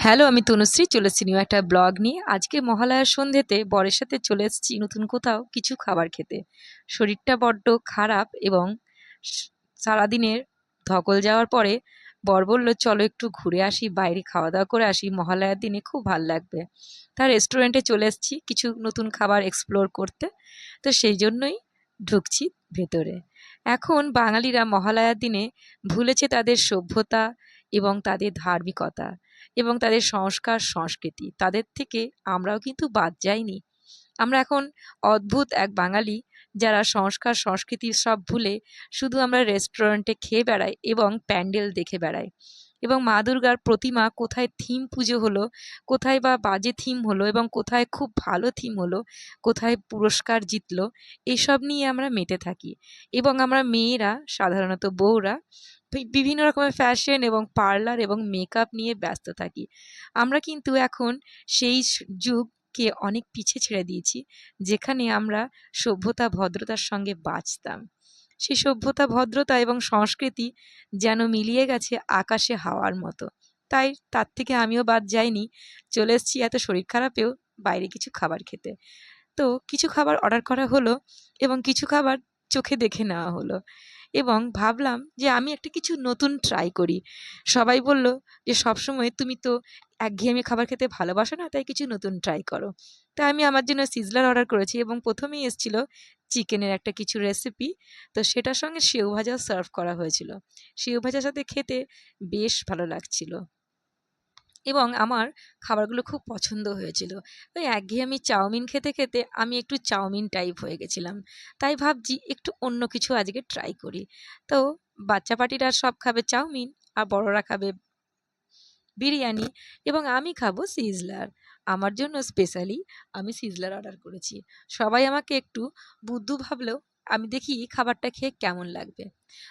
Hello, আমি তনুশ্রী, চলে এসেছি নিউ একটা ব্লগ নিয়ে। আজকে মহালয়ার সন্ধ্যেতে বরের সাথে চলে এসেছি নতুন কোথাও কিছু খাবার খেতে। শরীরটা বড্ড খারাপ এবং সারাদিনের ধকল যাওয়ার পরে বর বলল, চলো একটু ঘুরে আসি, বাইরে খাওয়া দাওয়া করে আসি, মহালয়ার দিনে খুব ভালো লাগবে। তার রেস্টুরেন্টে চলে এসেছি কিছু নতুন খাবার এক্সপ্লোর করতে। তো সেই জন্যই ঢুকছি ভেতরে। এখন বাঙালিরা মহালয়ার দিনে ভুলেছে তাদের সভ্যতা এবং তাদের ধার্মিকতা। এবং তাদের সংস্কার, সংস্কৃতি। তাদের থেকে আমরাও কিন্তু বাদ যাইনি। আমরা এখন অদ্ভুত এক বাঙালি যারা সংস্কার, সংস্কৃতি সব ভুলে শুধু আমরা রেস্টুরেন্টে খেয়ে বেড়াই এবং প্যান্ডেল দেখে বেড়াই। এবং মা দুর্গার প্রতিমা কোথায় থিম পুজো হলো, কোথায় বা বাজে থিম হলো এবং কোথায় খুব ভালো থিম হলো, কোথায় পুরস্কার জিতলো, এসব নিয়ে আমরা মেতে থাকি। এবং আমরা মেয়েরা, সাধারণত বউরা বিভিন্ন রকমের ফ্যাশন এবং পার্লার এবং মেকআপ নিয়ে ব্যস্ত থাকি। আমরা কিন্তু এখন সেই স- যুগকে অনেক পিছে ছেড়ে দিয়েছি, যেখানে আমরা সভ্যতা, ভদ্রতার সঙ্গে বাঁচতাম। সেই সভ্যতা, ভদ্রতা এবং সংস্কৃতি যেন মিলিয়ে গেছে আকাশে হাওয়ার মতো। তাই তার থেকে আমিও বাদ যাইনি। চলে এসেছি এত শরীর খারাপেও বাইরে কিছু খাবার খেতে। তো কিছু খাবার অর্ডার করা হলো এবং কিছু খাবার চোখে দেখে নেওয়া হলো এবং ভাবলাম যে আমি একটা কিছু নতুন ট্রাই করি। সবাই বলল যে সবসময় তুমি তো একঘেয়েমি খাবার খেতে ভালোবাসো না, তাই কিছু নতুন ট্রাই করো। তাই আমি আমার জন্য সিজলার অর্ডার করেছি এবং প্রথমেই এসেছিল চিকেনের একটা কিছু রেসিপি তো সেটার সঙ্গে সেও ভাজা সার্ভ করা হয়েছিল। সেও ভাজার সাথে খেতে বেশ ভালো লাগছিল। এবং আমার খাবারগুলো খুব পছন্দ হয়েছিল। ওই একঘেয়েমি চাউমিন খেতে খেতে আমি একটু চাউমিন টাইপ হয়ে গেছিলাম। তাই ভাবছি একটু অন্য কিছু আজকে ট্রাই করি। তো বাচ্চা পার্টিরা সব খাবে চাউমিন, আর বড়রা খাবে বিরিয়ানি এবং আমি খাব সিজলার। আমার জন্য স্পেশালি আমি সিজলার অর্ডার করেছি। সবাই আমাকে একটু বুদ্ধু ভাবলেও আমি দেখি খাবারটা খেয়ে কেমন লাগবে।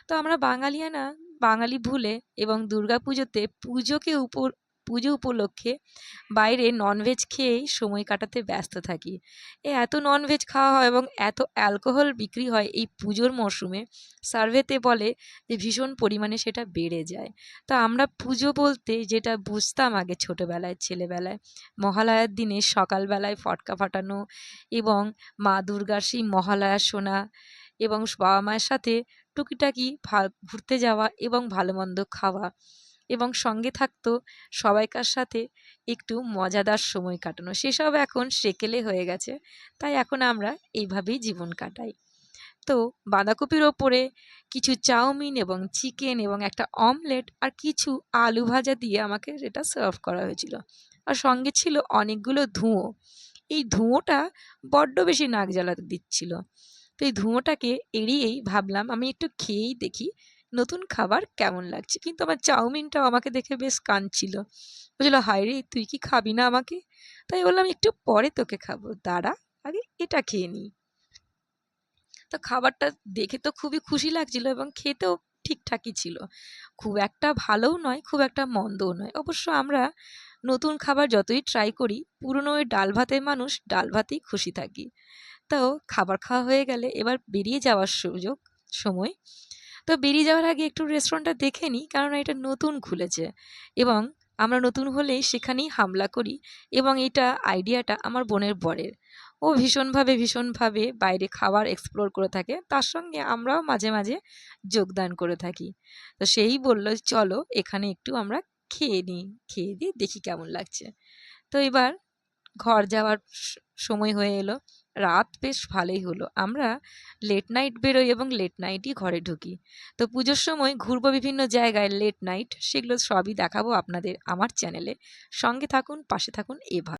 তো আমরা বাঙালিয়ানা, বাঙালি ভুলে এবং দুর্গা পুজোতে পুজোকে উপর পুজো উপলক্ষে বাইরে ননভেজ খেয়েই সময় কাটাতে ব্যস্ত থাকি। এ এত ননভেজ খাওয়া হয় এবং এত অ্যালকোহল বিক্রি হয় এই পুজোর মরশুমে, সার্ভেতে বলে যে ভীষণ পরিমাণে সেটা বেড়ে যায়। তো আমরা পুজো বলতে যেটা বুঝতাম আগে ছোটোবেলায়, ছেলেবেলায়, মহালয়ার দিনে সকালবেলায় ফটকা ফাটানো এবং মা দুর্গার সেই মহালয়া শোনা এবং বাবা মায়ের সাথে টুকিটাকি ঘুরতে যাওয়া এবং ভালো মন্দ খাওয়া। এবং সঙ্গে থাকতো সবাইকার সাথে একটু মজাদার সময় কাটানো। সেসব এখন সেকেলে হয়ে গেছে, তাই এখন আমরা এইভাবেই জীবন কাটাই। তো বাঁধাকপির ওপরে কিছু চাউমিন এবং চিকেন এবং একটা অমলেট আর কিছু আলু ভাজা দিয়ে আমাকে সেটা সার্ভ করা হয়েছিল। আর সঙ্গে ছিল অনেকগুলো ধুঁয়ো। এই ধুঁয়োটা বড্ড বেশি নাক জ্বালাতে দিচ্ছিল। তো এই ধুঁয়োটাকে এড়িয়েই ভাবলাম আমি একটু খেয়েই দেখি নতুন খাবার কেমন লাগছে? কিন্তু আমার চাউমিনটাও আমাকে দেখে বেশ কাঁদছিল। বলছিল, হায় রে, তুই কি খাবি না আমাকে? তাই বললাম, একটু পরে তোকে খাব। দাঁড়া, আগে এটা খেয়ে নিই। তো খাবারটা দেখে তো খুবই খুশি লাগছিল এবং খেতেও ঠিকঠাকই ছিল। খুব একটা ভালোও নয়, খুব একটা মন্দও নয়। অবশ্য আমরা নতুন খাবার যতই ট্রাই করি, পুরনো ওই ডাল ভাতের মানুষ ডাল ভাতেই খুশি থাকি। তো খাবার খাওয়া হয়ে গেলে এবার বেরিয়ে যাওয়ার সুযোগ, সময় তো বেরিয়ে যাওয়ার আগে একটু রেস্টুরেন্টটা দেখে নিই কারণ এটা নতুন খুলেছে। এবং আমরা নতুন হলেই সেখানেই হামলা করি এবং এটা আইডিয়াটা আমার বোনের বরের। ও ভীষণভাবে ভীষণভাবে বাইরে খাবার এক্সপ্লোর করে থাকে, তার সঙ্গে আমরাও মাঝে মাঝে যোগদান করে থাকি। তো সেই বলল, চলো এখানে একটু আমরা খেয়ে নিই, খেয়ে দিয়ে দেখি কেমন লাগছে। তো এবার ঘর যাওয়ার সময় হয়ে এলো। রাত বেশ ভালোই হলো। আমরা লেট নাইট বেরোই এবং লেট নাইটই ঘরে ঢুকি। তো পুজোর সময় ঘুরবো বিভিন্ন জায়গায় লেট নাইট সেগুলো সবই দেখাবো আপনাদের আমার চ্যানেলে সঙ্গে থাকুন, পাশে থাকুন এভাবে